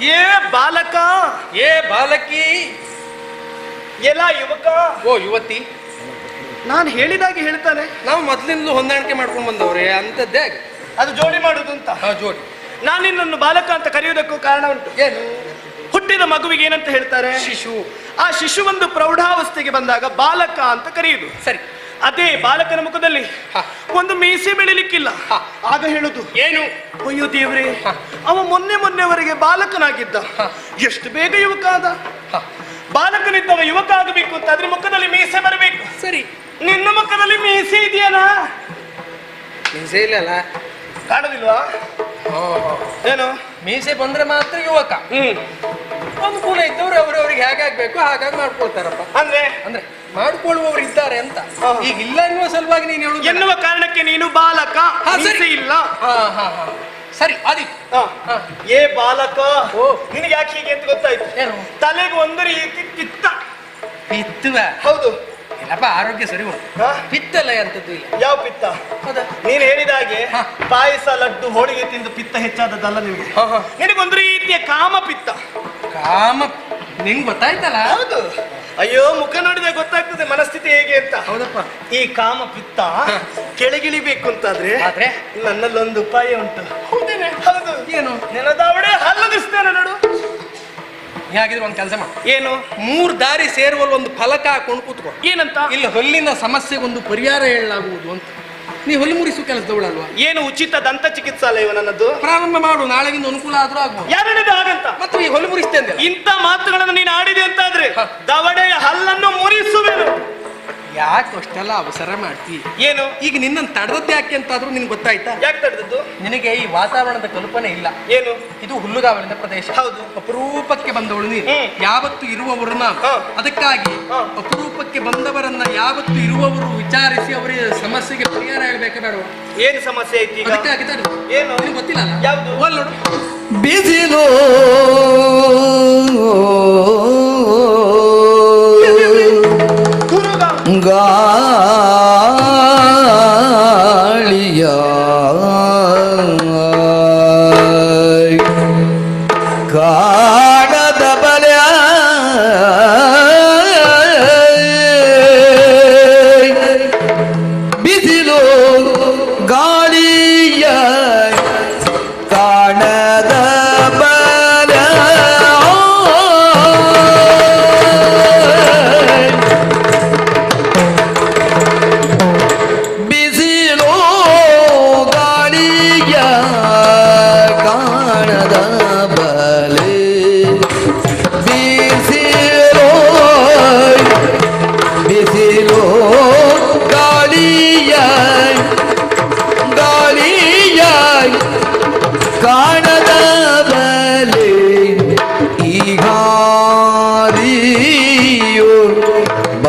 ಏ ಬಾಲಕ. ಏ ಬಾಲಕಿ. ಎಲ್ಲ ಯುವಕ. ಓ ಯುವತಿ. ನಾನು ಹೇಳಿದಾಗೆ ಹೇಳ್ತಾನೆ. ನಾವು ಮೊದ್ಲಿಂದಲೂ ಹೊಂದಾಣಿಕೆ ಮಾಡ್ಕೊಂಡು ಬಂದವ್ರೆ ಅಂತದ್ದೇ ಅದು ಜೋಡಿ ಮಾಡುದು ಅಂತ ಹಾ ಜೋಡಿ. ನಾನು ನಿನ್ನನ್ನು ಬಾಲಕ ಅಂತ ಕರೆಯುವುದಕ್ಕೂ ಕಾರಣ ಉಂಟು. ಏನು? ಹುಟ್ಟಿದ ಮಗುವಿಗೆ ಏನಂತ ಹೇಳ್ತಾರೆ? ಶಿಶು. ಆ ಶಿಶು ಒಂದು ಪ್ರೌಢಾವಸ್ಥೆಗೆ ಬಂದಾಗ ಬಾಲಕ ಅಂತ ಕರೆಯುವುದು ಸರಿ. ಅದೇ ಬಾಲಕನ ಮುಖದಲ್ಲಿ. ಒಂದು ಮೀಸೆ ಬೆಳಿಲಿಕ್ಕಿಲ್ಲ. ಹ. ಆಗ ಹೇಳುದು. ಏನು? ಅಯ್ಯೋ ದೇವ್ರೆ ಅವ ಮೊನ್ನೆ ಮೊನ್ನೆವರೆಗೆ ಬಾಲಕನಾಗಿದ್ದ. ಎಷ್ಟು ಬೇಗ ಯುವಕ ಆದ. ಬಾಲಕನಿದ್ದವ ಯುವಕ ಆಗಬೇಕು ಅಂತ ಅದ್ರ ಮುಖದಲ್ಲಿ ಮೀಸೆ ಬರಬೇಕು. ಸರಿ. ನಿನ್ನ ಮುಖದಲ್ಲಿ ಮೀಸೆ ಇದೆಯಲ್ಲ? ಮೀಸೆ ಇಲ್ಲಲ್ಲ. ಕಾಣುದಿಲ್ವಾ. ಏನು? ಮೀಸೆ ಬಂದ್ರೆ ಮಾತ್ರ ಯುವಕ. ಹ್ಮ್. ಅನುಕೂಲ ಇದ್ದವ್ರು ಅವ್ರವ್ರಿಗೆ ಹೇಗಾಗ್ಬೇಕು ಹಾಗಾಗಿ ಮಾಡ್ಕೊಳ್ತಾರಪ್ಪ. ಅಂದ್ರೆ? ಅಂದ್ರೆ ಮಾಡ್ಕೊಳ್ಳುವವರು ಇದ್ದಾರೆ ಅಂತ ಈಗ ಇಲ್ಲ ಎನ್ನುವ ಸಲುವಾಗಿ ನೀನು ಹೇಳುದು ಎನ್ನುವ ಕಾರಣಕ್ಕೆ ನೀನು ಬಾಲಕ. ಮೀಸೆ ಇಲ್ಲ. ಹಾ ಹಾ ಹಾ. ಸರಿ. ಹಾ. ಏ ಬಾಲಕ ಓ. ನಿನಗೆ ಯಾಕೆ ಹೀಗೆ ಅಂತ ಗೊತ್ತಾಯ್ತು? ಏನು? ತಲೆಗೆ ಒಂದು ರೀತಿ ಪಿತ್ತ. ಪಿತ್ತುವ? ಹೌದು. ಇಲ್ಲಪ್ಪ ಆರೋಗ್ಯ ಸರಿ ಉಂಟು. ಹ? ಪಿತ್ತಲ್ಲ ಅಂತದ್ದು ಇಲ್ಲ. ಯಾವ ಪಿತ್ತ? ಹೌದಾ? ನೀನ್ ಹೇಳಿದ ಹಾಗೆ ಹ. ಪಾಯಸ ಲಡ್ಡು ಹೋಳಿಗೆ ತಿಂದು ಪಿತ್ತ ಹೆಚ್ಚಾದದ್ದಲ್ಲ ನಿನಗೆ ಹಾ, ಹಾ. ನಿನಗೊಂದು ರೀತಿಯ ಕಾಮ ಪಿತ್ತ. ಕಾಮ ನಿಂಗ್ ಗೊತ್ತಾಯ್ತಲ್ಲ? ಹೌದು. ಅಯ್ಯೋ ಮುಖ ನೋಡಿದ್ರೆ ಗೊತ್ತಾಗ್ತದೆ ಮನಸ್ಥಿತಿ ಹೇಗೆ ಅಂತ. ಹೌದಪ್ಪ. ಈ ಕಾಮ ಪಿತ್ತ ಕೆಳಗಿಳಿಬೇಕು ಅಂತಾದ್ರೆ ಆದ್ರೆ? ನನ್ನಲ್ಲೊಂದು ಉಪಾಯ ಉಂಟು. ಹೌದೇನೆ? ಹೌದು. ಏನು? ನೆನದಾವಡೆ ಹಲ್ಲದಿಸ್ತೇನೆ ನೋಡು. ಹಾಗಿದ್ರೆ ಒಂದು ಕೆಲಸ ಮಾಡು. ಏನು? ಮೂರ್ ದಾರಿ ಸೇರುವಲ್ಲಿ ಒಂದು ಫಲಕ ಹಾಕೊಂಡು ಕೂತ್ಕೋ. ಏನಂತ? ಇಲ್ಲಿ ಹೊಲ್ಲಿನ ಸಮಸ್ಯೆಗೊಂದು ಪರಿಹಾರ ಹೇಳಲಾಗುವುದು ಅಂತ. ನೀ ಹೊಲಿ ಮುರಿಸು ಕೆಲಸದವಳಲ್ವಾ ಏನು ಉಚಿತ ದಂತ ಚಿಕಿತ್ಸಾಲಯ ನನ್ನದು? ಪ್ರಾರಂಭ ಮಾಡು ನಾಳೆಗಿಂದ ಅನುಕೂಲ ಆದ್ರೂ ಆಗ್ಬೋದು. ಯಾರು ಆಗಂತ ಹಾಗಂತ? ಮತ್ತೆ ಹೊಲಿ ಮುರಿಸ್ತೇನೆ ಇಂಥ ಮಾತುಗಳನ್ನು ನೀನು ಆಡಿದೆ ಅಂತಾದ್ರೆ. ದವಡೆಯ ಹಲ್ಲನ್ನು ಮುರಿಸುವೆನು ಯಾಕೆ ಅಷ್ಟೆಲ್ಲ ಅವಸರ ಮಾಡ್ತಿ? ಏನು? ಈಗ ನಿನ್ನನ್ನು ತಡೆದದ್ದು ಯಾಕೆ ಅಂತಾದ್ರೂ ನಿನ್ಗೆ ಗೊತ್ತಾಯ್ತಾ? ಯಾಕೆ ತಡೆದದ್ದು? ನಿನಗೆ ಈ ವಾತಾವರಣದ ಕಲ್ಪನೆ ಇಲ್ಲ. ಏನು? ಇದು ಹುಲ್ಲುಗಾವಲಿನ ಪ್ರದೇಶ. ಹೌದು. ಅಪರೂಪಕ್ಕೆ ಬಂದವಳು ನೀನು. ಯಾವತ್ತು ಇರುವವರನ್ನ? ಅದಕ್ಕಾಗಿ ಅಪರೂಪಕ್ಕೆ ಬಂದವರನ್ನ ಯಾವತ್ತು ಇರುವವರು ವಿಚಾರಿಸಿ ಅವರಿಗೆ ಸಮಸ್ಯೆಗೆ ಪರಿಹಾರ ಹೇಳ್ಬೇಕಾ ಬೇಡ ಏನು ಸಮಸ್ಯೆ ಐತಿ ಈಗ? ಅದಕ್ಕಾಗಿ ತಡೆದು ಏನು? ನಿನಗೆ ಗೊತ್ತಿಲ್ಲ? ಯಾವುದು? ಬಿಸಿಲು ಗಂಗಾ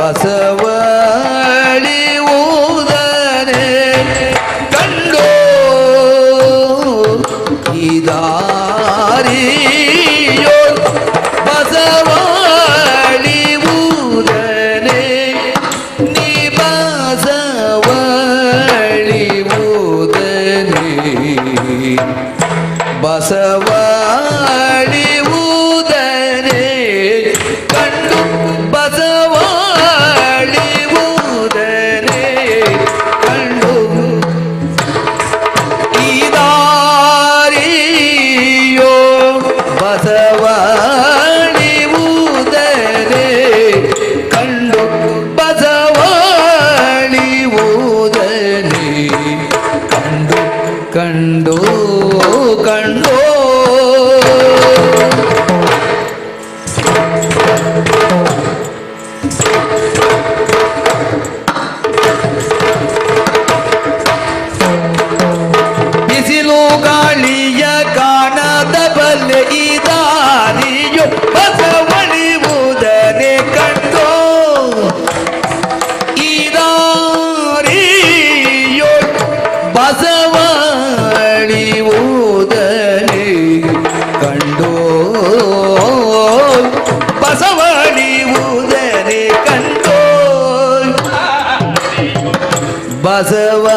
ಬಸವಳಿ ಊದನೆ ಕಂಡು. ಇದಾರಿಯೋ ಬಸವಳಿ ಊದನೆ ನೀ ಬಸವಳಿ ಊದನೆ வாசவா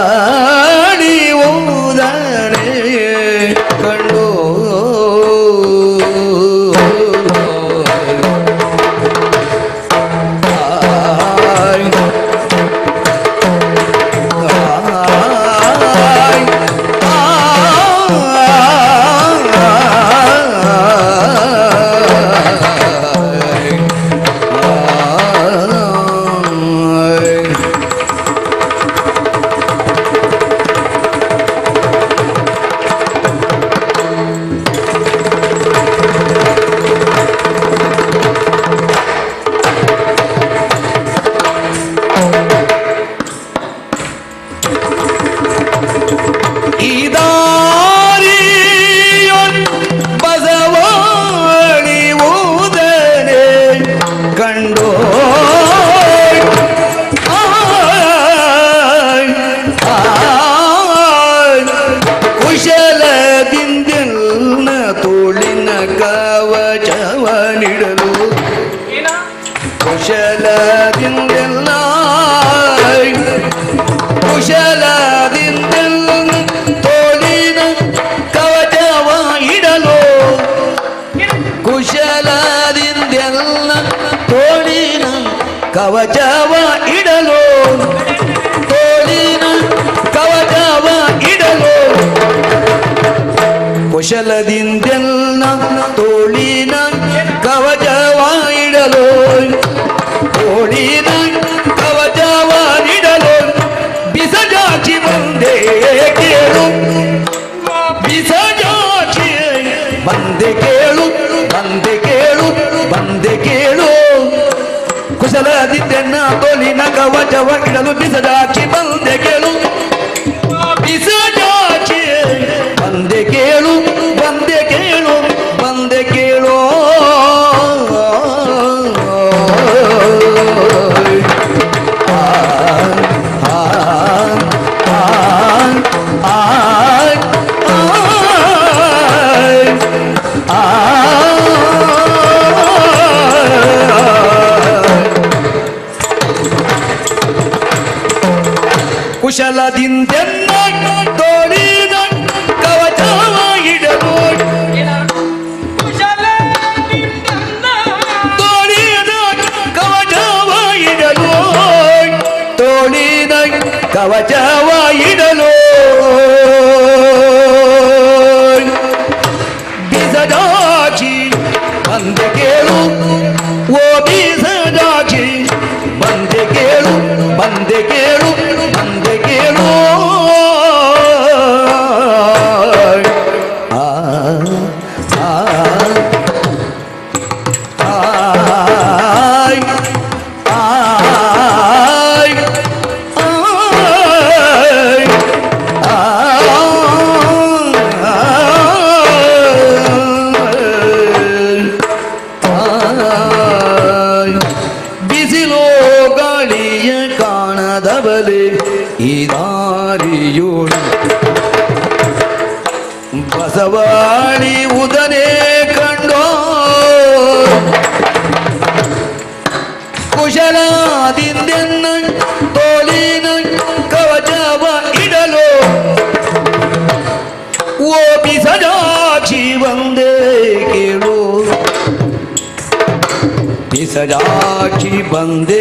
ಕುಶಲದಿಂದೆಲ್ಲ ತೋಳಿನ ಕವಚವ ಇಡಲು. ತೋಳಿನ ಕವಚವ ಇಡಲು. ಕುಶಲದಿಂದೆಲ್ಲ ತೋಳಿನ ಕವಚ ಕವಚವ ಇಡಲು ಬಿಸದಾಕಿ ಬಂದೆ ಕೇಳು ಕುಶಲದಿಂದೆನ್ನ ತೋಳಿದ ಕವಚವ ಇಡಲು ತೋಳಿದ ಕವಚವ ಇಡಲು ತೋಳಿದ ಕವಚವ ಇಡಲು ಬೀಸದಾಚಿ ಬಂದೆ ಕೇಳು ಓ ಬೀಸದಾಚಿ ಬಂದೆ ಕೇಳು ಬಂದೆ ಕೇಳು. बंदे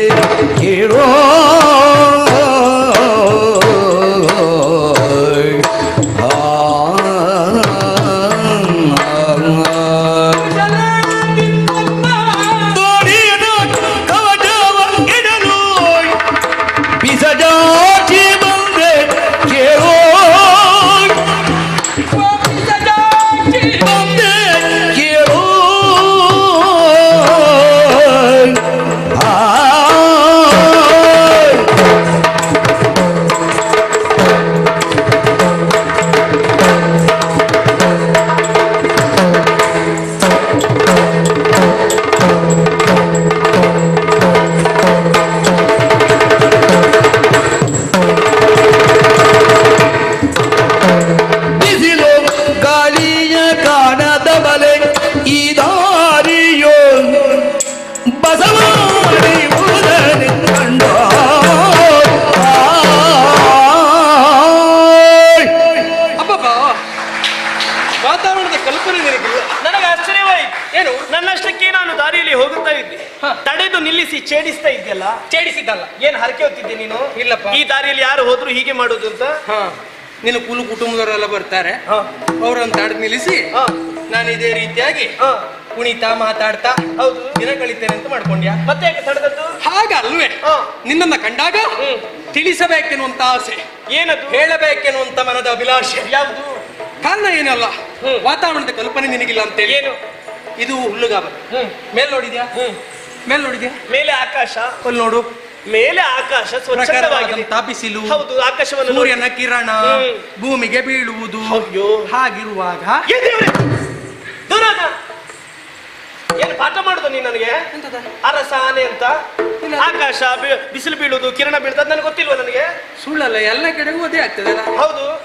ಕಲ್ಪನೆ ನಿನಗಿಲ್ಲ ನನಗೆ ಆಶ್ಚರ್ಯವಾಯಿತು. ಏನು? ನನ್ನಷ್ಟಕ್ಕೆ ನಾನು ದಾರಿಯಲ್ಲಿ ಹೋಗುತ್ತಾ ಇದ್ದೆ. ತಡೆದು ನಿಲ್ಲಿಸಿ ಛೇಡಿಸ್ತಾ ಇದ್ದೆಲ್ಲ ಚೇಡಿಸಿದ್ದಲ್ಲ ಏನ್ ಹರಕೆ ಹೊತ್ತಿದ್ದೆ ನೀನು? ಇಲ್ಲಪ್ಪ. ಈ ದಾರಿಯಲ್ಲಿ ಯಾರು ಹೋದ್ರು ಹೀಗೆ ಮಾಡೋದು ಅಂತ? ಹಾ. ನಿನ್ನ ಕುಲು ಕುಟುಂಬದವರೆಲ್ಲ ಬರ್ತಾರೆ. ಅವ್ರನ್ನ ತಡೆದು ನಿಲ್ಲಿಸಿ ಹ. ನಾನು ಇದೇ ರೀತಿಯಾಗಿ. ಕುಣಿತಾ ಮಾತಾಡ್ತಾ ಹೌದು. ದಿನ ಕಳಿತೇನೆ ಅಂತ ಮಾಡ್ಕೊಂಡ್ಯಾ? ಮತ್ತೆ ಯಾಕೆ ತಡೆದದ್ದು? ಹಾಗಲ್ವೇ. ನಿನ್ನನ್ನ ಕಂಡಾಗ. ತಿಳಿಸಬೇಕೆನ್ನುವಂತ ಆಸೆ ಏನದು? ಹೇಳಬೇಕೆನ್ನುವಂತ ಮನದ ಅಭಿಲಾಷೆ. ಯಾವುದು? ಕಾರಣ ಏನಲ್ಲ. ವಾತಾವರಣದ ಕಲ್ಪನೆ ನಿನಗಿಲ್ಲ ಅಂತೇಳಿ. ಏನು? ಇದು ಹುಲ್ಲುಗಾಬ ಹ್ಮ್. ಮೇಲ್ ನೋಡಿದ್ಯಾ? ಮೇಲ್ ನೋಡಿದ್ಯಾ? ಮೇಲೆ ಆಕಾಶ. ಅಲ್ಲಿ ನೋಡು. ಮೇಲೆ ಆಕಾಶ ಬಿಸಿಲು ಹೌದು ಆಕಾಶವನ್ನು ಸೂರ್ಯನ ಕಿರಣ ಭೂಮಿಗೆ ಬೀಳುವುದು. ಅಯ್ಯೋ. ಹಾಗಿರುವಾಗ ಏನು ಪಾಠ ಮಾಡುದು ನೀನು ನನಗೆ? ಅರಸ ಆನೆ ಅಂತ. ಆಕಾಶ ಬಿಸಿಲು ಬೀಳುದು ಕಿರಣ ಬೀಳ್ತದ ನನಗೆ ಗೊತ್ತಿಲ್ವಾ ನನಗೆ? ಸುಳ್ಳಲ್ಲ ಎಲ್ಲ ಕಡೆಗೂ ಅದೇ ಆಗ್ತದಲ್ಲ. ಹೌದು.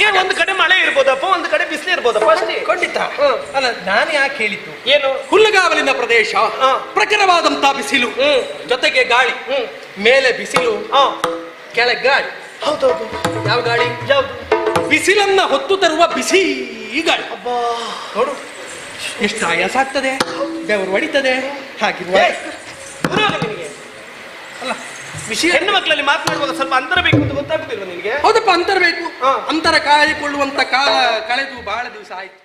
ಏನ್ ಒಂದು ಕಡೆ ಮಳೆ ಇರ್ಬೋದಪ್ಪ ಒಂದು ಕಡೆ ಬಿಸಿಲು ಇರ್ಬೋದಪ್ಪ ಅಷ್ಟೇ. ಖಂಡಿತ. ಅಲ್ಲ ನಾನು ಯಾಕೆ ಹೇಳಿದ್ದು? ಏನು? ಹುಲ್ಲುಗಾವಲಿನ ಪ್ರದೇಶ. ಪ್ರಖರವಾದಂತ ಬಿಸಿಲು. ಹ್ಮ್. ಜೊತೆಗೆ ಗಾಳಿ. ಮೇಲೆ ಬಿಸಿಲು ಹಾ. ಕೆಳಗೆ ಗಾಳಿ. ಹೌದೌದು ಯಾವ ಗಾಳಿ? ಯಾವ್ದು? ಬಿಸಿಲನ್ನ ಹೊತ್ತು ತರುವ ಬಿಸಿ ಗಾಳಿ. ಅಬ್ಬಾ. ನೋಡು ಎಷ್ಟು ಆಯಾಸ ಆಗ್ತದೆ. ಬೆವರು ಹೊಡಿತದೆ. ಹಾಗಿರುವ ಹೋಗು ವಿಷಯ ಹೆಣ್ಣು ಮಕ್ಕಳಲ್ಲಿ ಮಾತನಾಡುವಾಗ ಸ್ವಲ್ಪ ಅಂತರ ಬೇಕು ಅಂತ ಗೊತ್ತಾಗುದಿಲ್ವ ನಿಮಗೆ ಹೌದಪ್ಪ ಅಂತರ ಬೇಕು. ಅಂತರ ಕಾಯ್ದುಕೊಳ್ಳುವಂತ ಕಾಲ ಕಳೆದು ಬಹಳ ದಿವಸ ಆಯ್ತು.